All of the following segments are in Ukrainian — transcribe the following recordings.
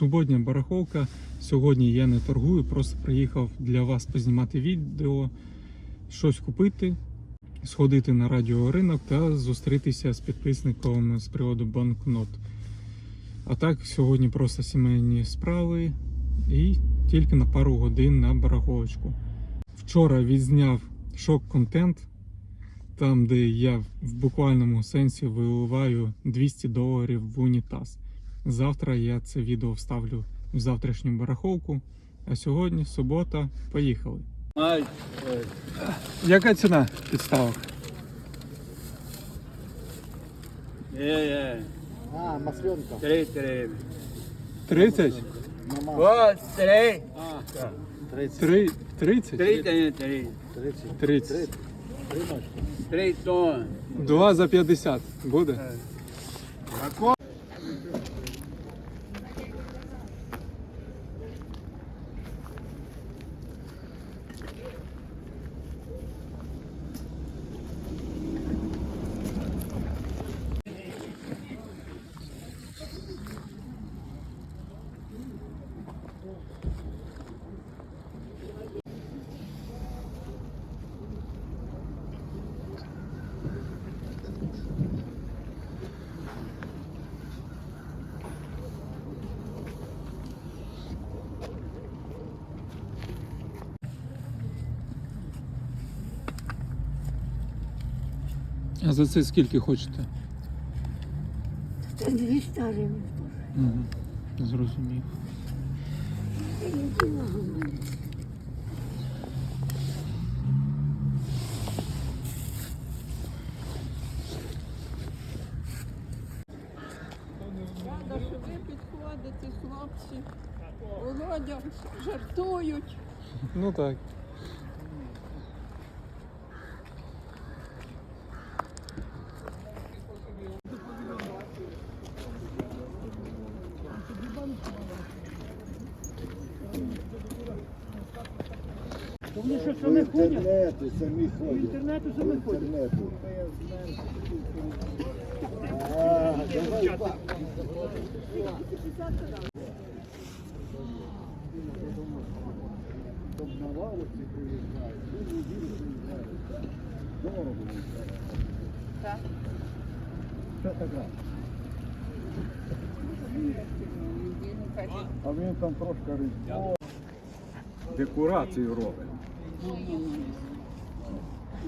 Суботня барахолка. Сьогодні я не торгую, просто приїхав для вас познімати відео, щось купити, сходити на радіоринок та зустрітися з підписником з приводу банкнот. А так, сьогодні просто сімейні справи і тільки на пару годин на барахолочку. Вчора відзняв шок-контент, там, де я в буквальному сенсі виливаю 200 доларів в унітаз. Завтра я це відео вставлю в завтрашню барахолку. А сьогодні субота. Поїхали. Ай, ой. Яка ціна підставок? Є. А, масленка. Три, три. 30? Мама. Ось, три. А, так. 30. 3, 30? Три, та не три. 30. 30. Три. Три тонн. Два за 50 буде? А за це скільки хочете? Це 200 гривень. Угу. Зрозумів. Рада, що ви підходите, хлопці. Володя жартують. Ну так. Інтернету самі ходять. Інтернету самі ходять. Інтернету. А, давай, на лавочці приїжджають, дуже неділю приїжджають. Дорого виїжджають. Так. Що таке? А він там трошки різьбо. Декорацію робить.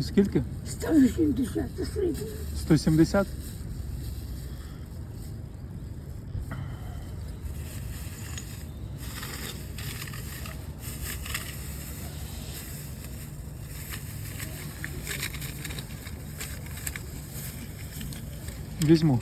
Скільки? 180 середньо. 170? Візьму.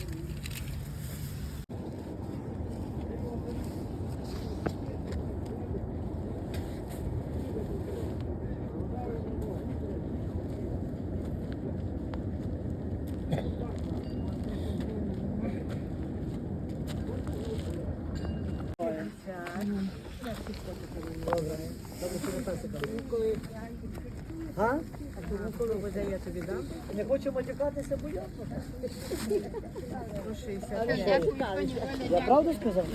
Не хочу матюкатися, бо я. Правду сказав?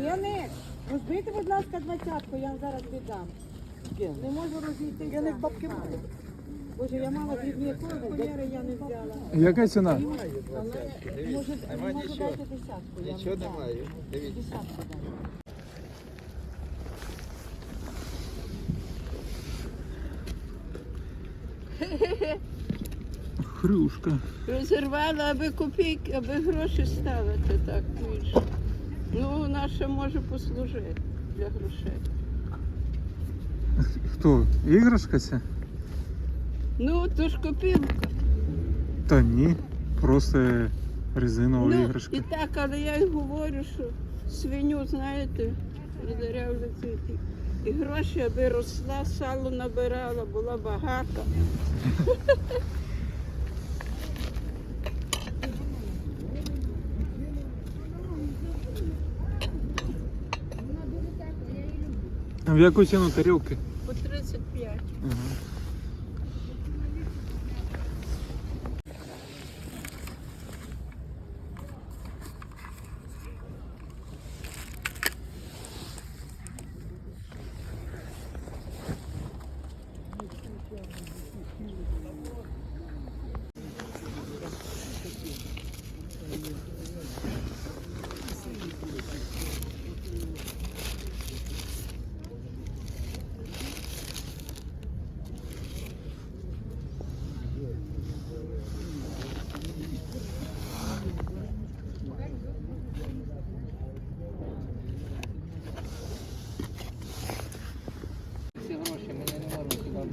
Яник, розбийте, будь ласка, двадцятку, я вам зараз віддам. Не можу розійти. Я не в бабки маю. Боже, я мала дрібні кольори, я не взяла. Яка ціна? Але може, можу дати десятку. Нічого немає. Десятку Хрюшка. Розірвала, аби копійки, аби гроші ставити так більше. Ну, вона ще може послужити для грошей. Хто? Іграшка ця? Ну, то ж копілка. Та ні. Просто резинова Ну, іграшка. і так, але я й говорю, що свиню, знаєте, продеревляться і гроші, аби росла, сало набирала, була багата. А в яку ціну тарілки? По 35. Ага.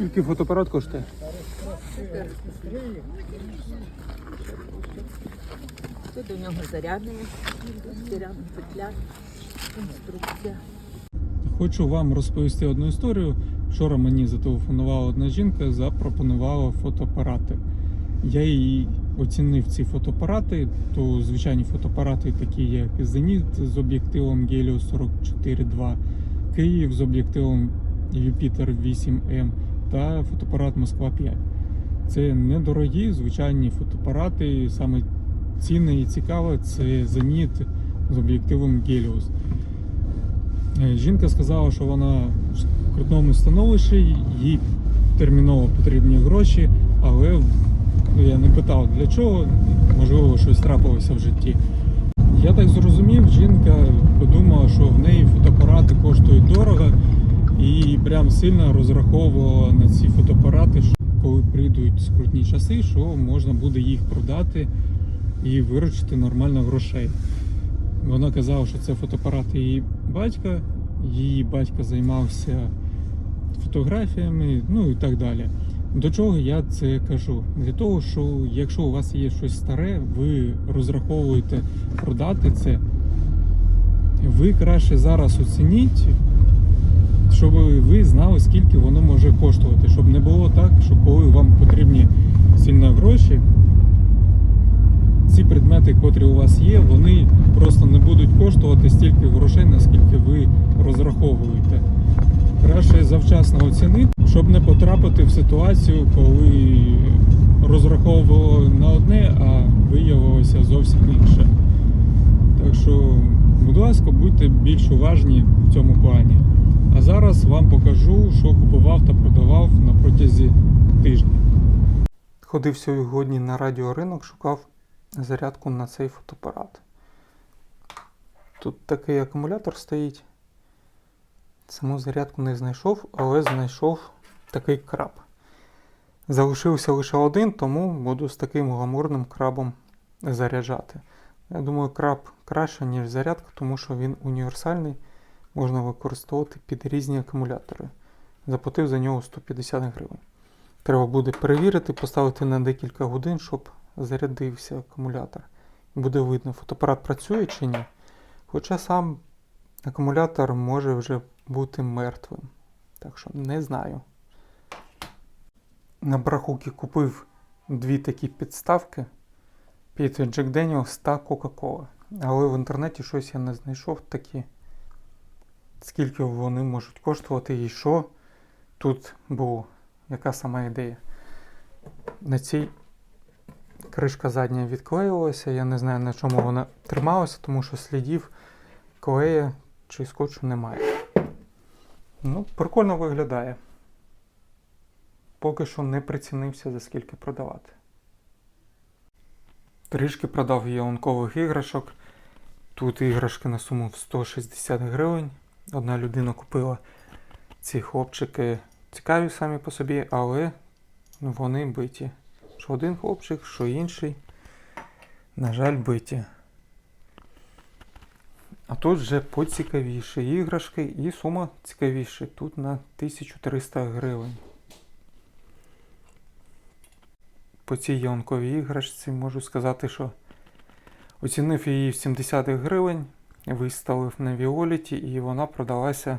Скільки фотоапарат коштує? Тут у нього заряднення, зарядна петля, інструкція. Хочу вам розповісти одну історію. Вчора мені зателефонувала одна жінка, запропонувала фотоапарати. Я їй оцінив ці фотоапарати, то звичайні фотоапарати, такі як Зеніт з об'єктивом Helios 44.2, Київ з об'єктивом Юпітер 8М та фотоапарат Москва 5. Це недорогі звичайні фотоапарати. Саме цінне і цікаве це Зеніт з об'єктивом Helios. Е, Жінка сказала, що вона в крутному становищі, їй терміново потрібні гроші, але я не питав для чого, можливо, щось трапилося в житті. Я так зрозумів, жінка подумала, що в неї фотоапарати коштують дорого і прям сильно розраховувала на ці фотоапарати, що коли прийдуть скрутні часи, що можна буде їх продати і виручити нормально грошей. Вона казала, що це фотоапарат її батька. Її батько займався фотографіями, ну і так далі. До чого я це кажу? Для того, що якщо у вас є щось старе, ви розраховуєте продати це, ви краще зараз оцініть щоб ви знали, скільки воно може коштувати, щоб не було так, що коли вам потрібні сильно гроші, ці предмети, котрі у вас є, вони просто не будуть коштувати стільки грошей, наскільки ви розраховуєте. Краще завчасно оцінити, щоб не потрапити в ситуацію, коли розраховували на одне, а виявилося зовсім інше. Так що, будь ласка, будьте більш уважні в цьому плані. А зараз вам покажу, що купував та продавав на протязі тижня. Ходив сьогодні на радіоринок, шукав зарядку на цей фотоапарат. Тут такий акумулятор стоїть. Саму зарядку не знайшов, але знайшов такий краб. Залишився лише один, тому буду з таким гламурним крабом заряджати. Я думаю, краб краще, ніж зарядка, тому що він універсальний, можна використовувати під різні акумулятори. Заплатив за нього 150 гривень. Треба буде перевірити, поставити на декілька годин, щоб зарядився акумулятор. Буде видно, фотоапарат працює чи ні. Хоча сам акумулятор може вже бути мертвим. Так що не знаю. На брахуки купив дві такі підставки під Jack Daniels та Coca-Cola. Але в інтернеті щось я не знайшов такі. Скільки вони можуть коштувати і що тут було. Яка сама ідея? На цій кришка задня відклеїлася. Я не знаю на чому вона трималася, тому що слідів клея чи скотчу немає. Ну, прикольно виглядає. Поки що не прицінився, за скільки продавати. Трішки продав ялинкових іграшок. Тут іграшки на суму в 160 гривень. Одна людина купила ці хлопчики цікаві самі по собі, але вони биті. Що один хлопчик, що інший. На жаль, биті. А тут вже поцікавіші іграшки і сума цікавіша. Тут на 1300 гривень. По цій ялинковій іграшці можу сказати, що оцінив її в 70 гривень, виставив на Віоліті і вона продалася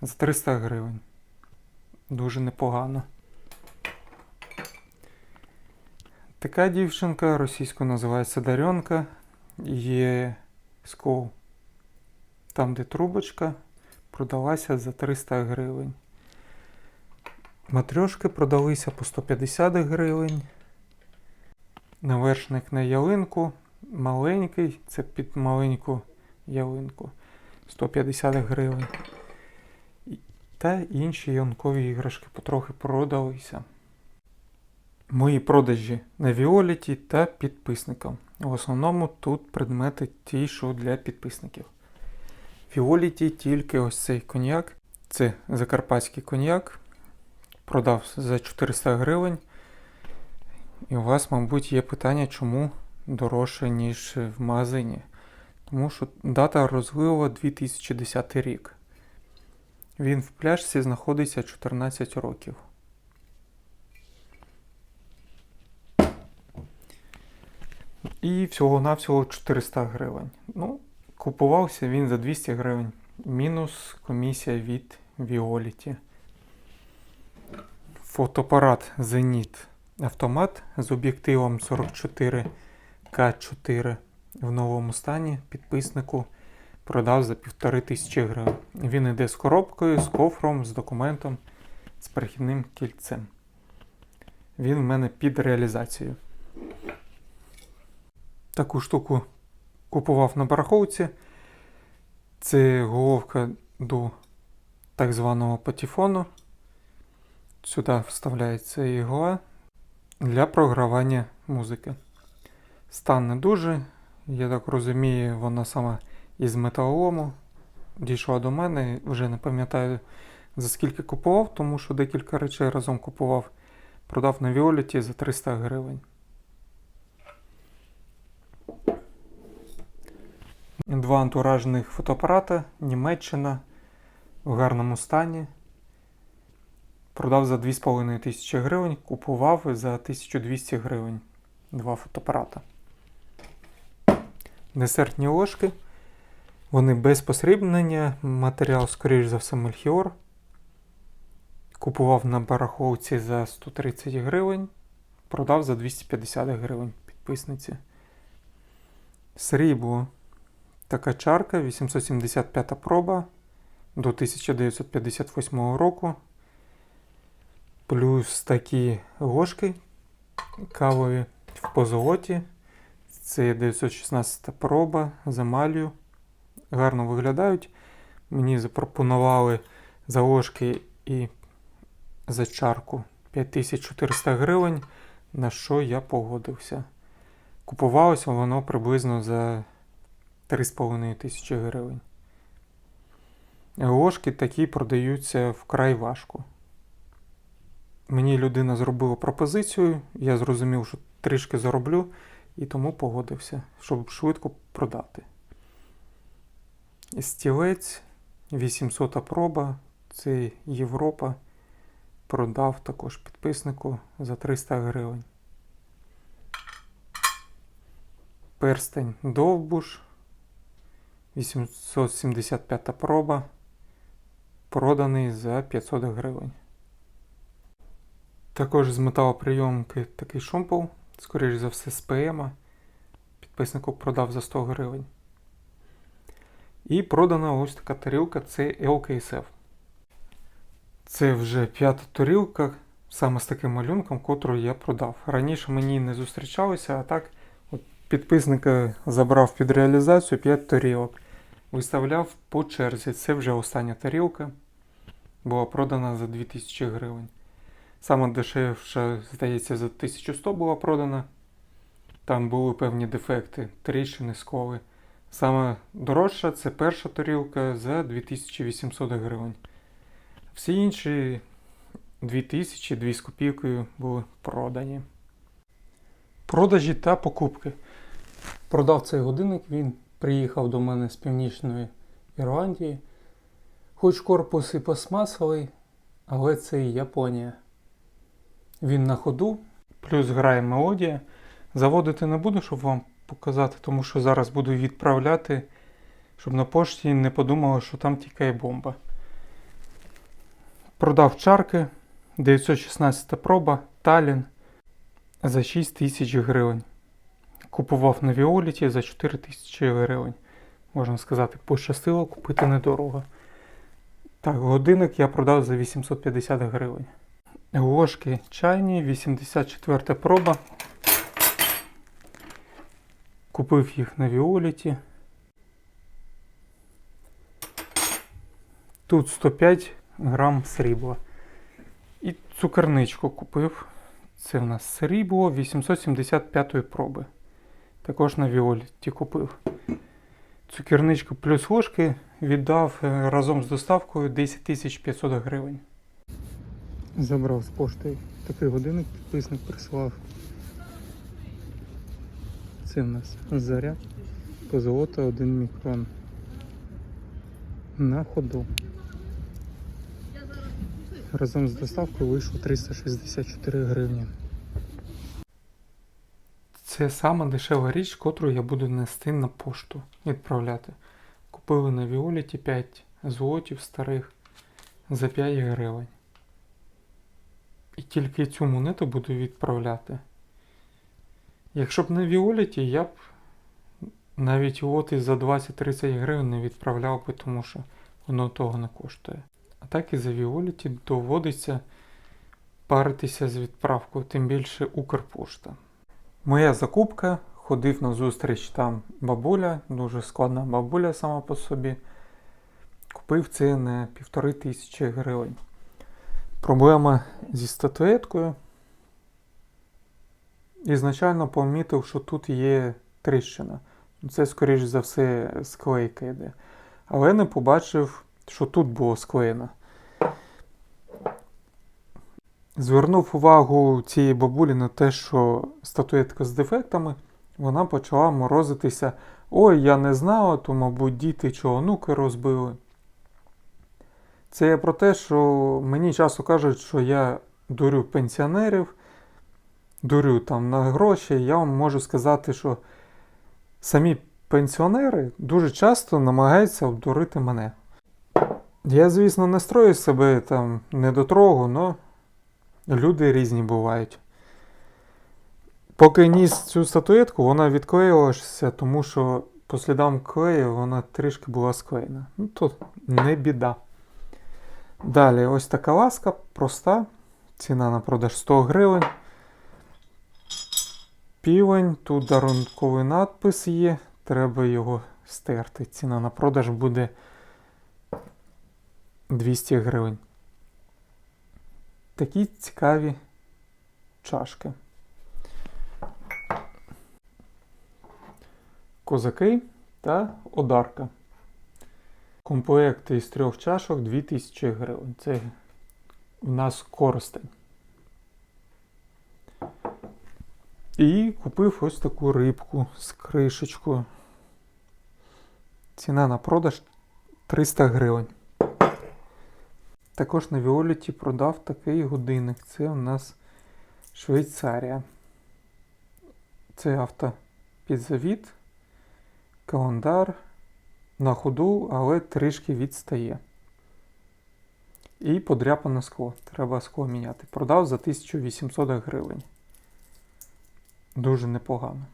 за 300 гривень. Дуже непогано. Така дівчинка російською називається Дарьонка. Є скол. Там, де трубочка, продалася за 300 гривень. Матрьошки продалися по 150 гривень. Навершник на ялинку. Маленький, це під маленьку ялинку. 150 гривень. Та інші ялинкові іграшки потрохи продалися. Мої продажі на Віоліті та підписникам. В основному тут предмети ті, що для підписників. Фіоліті тільки ось цей коньяк. Це закарпатський коньяк. Продав за 400 гривень. І у вас, мабуть, є питання, чому дорожче, ніж в магазині. Тому що дата розливу 2010 рік. Він в пляшці знаходиться 14 років. І всього-навсього 400 гривень. Ну, купувався він за 200 гривень. Мінус комісія від Віоліті. Фотоапарат Зеніт автомат з об'єктивом 44К4 в новому стані підписнику продав за 1500 гривень. Він йде з коробкою, з кофром, з документом, з перехідним кільцем. Він в мене під реалізацією. Таку штуку купував на бараховці. Це головка до так званого патефону. Сюди вставляється ігла для програвання музики. Стан не дуже, я так розумію, вона сама із металолому. Дійшла до мене, вже не пам'ятаю за скільки купував, тому що декілька речей разом купував. Продав на Віоліті за 300 гривень. Два антуражних фотоапарата, Німеччина в гарному стані. Продав за 2,5 тисячі гривень, купував за 1200 гривень два фотоапарата. Десертні ложки. Вони без посрібнення, матеріал, скоріш за все, мельхіор. Купував на барахолці за 130 гривень, продав за 250 гривень підписниці. Срібло. Така чарка, 875 проба до 1958 року. Плюс такі ложки кавові в позолоті. Це 916 проба з емалью. Гарно виглядають. Мені запропонували за ложки і за чарку 5400 гривень, на що я погодився. Купувалося воно приблизно за 3,5 тисячі гривень. Ложки такі продаються вкрай важко. Мені людина зробила пропозицію, я зрозумів, що трішки зароблю, і тому погодився, щоб швидко продати. Стілець 800 проба, це Європа. Продав також підписнику за 300 гривень. Перстень Довбуш 875 проба. Проданий за 500 гривень. Також з металоприйомки такий шомпол, скоріш за все, з ПМ. Підписнику продав за 100 гривень. І продана ось така тарілка це LKSF. Це вже п'ята тарілка, саме з таким малюнком, котру я продав. Раніше мені не зустрічалося, а так от підписника забрав під реалізацію 5 тарілок. Виставляв по черзі. Це вже остання тарілка. Була продана за 2000 гривень. Саме дешевша, здається, за 1100 була продана. Там були певні дефекти, тріщини, сколи. Саме дорожча це перша тарілка за 2800 гривень. Всі інші 2000 2 з копійкою були продані. Продажі та покупки. Продав цей годинник, він приїхав до мене з Північної Ірландії. Хоч корпус і посмасовий, але це і Японія. Він на ходу, плюс грає мелодія. Заводити не буду, щоб вам показати, тому що зараз буду відправляти, щоб на пошті не подумали, що там тікає бомба. Продав чарки 916 проба, Талін за 6 тисяч гривень. Купував на Віоліті за 4 тисячі гривень. Можна сказати, пощастило купити недорого. Так, годинник я продав за 850 гривень. Ложки чайні, 84 проба. Купив їх на Віоліті. Тут 105 грам срібла. І цукерничку купив. Це в нас срібло 875 проби. Також на Віоліті купив. Цукерничку плюс ложки віддав е, разом з доставкою 10 500 гривень. Забрав з пошти такий годинник, підписник прислав. Це в нас заряд позолота 1 мікрон. На ходу. Разом з доставкою вийшло 364 гривні. Це сама дешева річ, котру я буду нести на пошту відправляти. Купили на Віоліті 5 злотів старих за 5 гривень. І тільки цю монету буду відправляти. Якщо б на Віоліті, я б навіть лоти за 20-30 гривень не відправляв би, тому що воно того не коштує. А так і за Віоліті доводиться паритися з відправкою, тим більше Укрпошта. Моя закупка, ходив на зустріч там бабуля, дуже складна бабуля сама по собі. Купив це на півтори тисячі гривень. Проблема зі статуеткою. Ізначально помітив, що тут є тріщина. Це, скоріш за все, склейка йде. Але не побачив, що тут було склеєно. Звернув увагу цієї бабулі на те, що статуетка з дефектами, вона почала морозитися. Ой, я не знала, то, мабуть, діти чи онуки розбили. Це я про те, що мені часто кажуть, що я дурю пенсіонерів, дурю там на гроші. Я вам можу сказати, що самі пенсіонери дуже часто намагаються обдурити мене. Я, звісно, не строю себе там недотрогу, але люди різні бувають. Поки ніс цю статуетку, вона відклеїлася, тому що по слідам клею вона трішки була склеєна. Ну, то не біда. Далі, ось така ласка, проста. Ціна на продаж 100 гривень. Півень, тут дарунковий надпис є, треба його стерти. Ціна на продаж буде 200 гривень. Такі цікаві чашки. Козаки та одарка. Комплект із трьох чашок 2000 гривень. Це в нас користень. І купив ось таку рибку з кришечкою. Ціна на продаж 300 гривень. Також на Віоліті продав такий годинник. Це у нас Швейцарія. Це авто календар на ходу, але трішки відстає. І подряпане скло. Треба скло міняти. Продав за 1800 гривень. Дуже непогано.